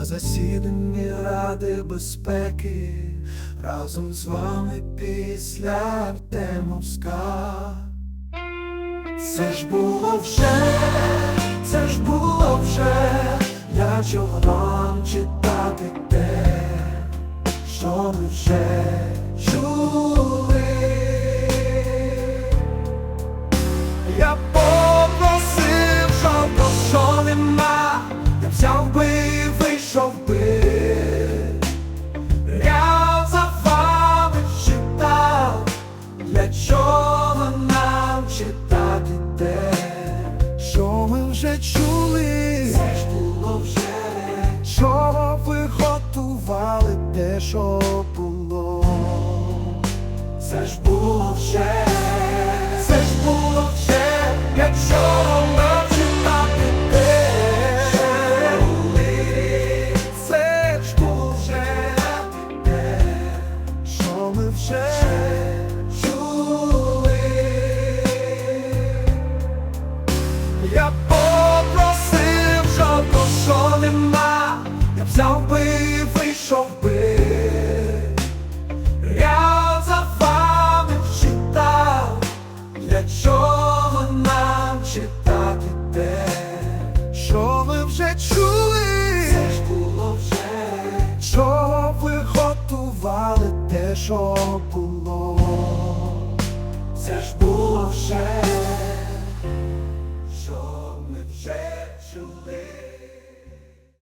на засіданні Ради безпеки разом з вами після Артемовська. Це ж було вже, це ж було вже, для чого нам читати те, що ми вже і вийшов би. Я за вами читав, для чого нам читати те, що ми вже чули, це ж було вже, що ви готували те, що взяв би вийшов би. Я за вами читав, для чого нам читати те, що ви вже чули, це ж було вже, що ви готували те, що було, це ж було вже, що ми вже чули.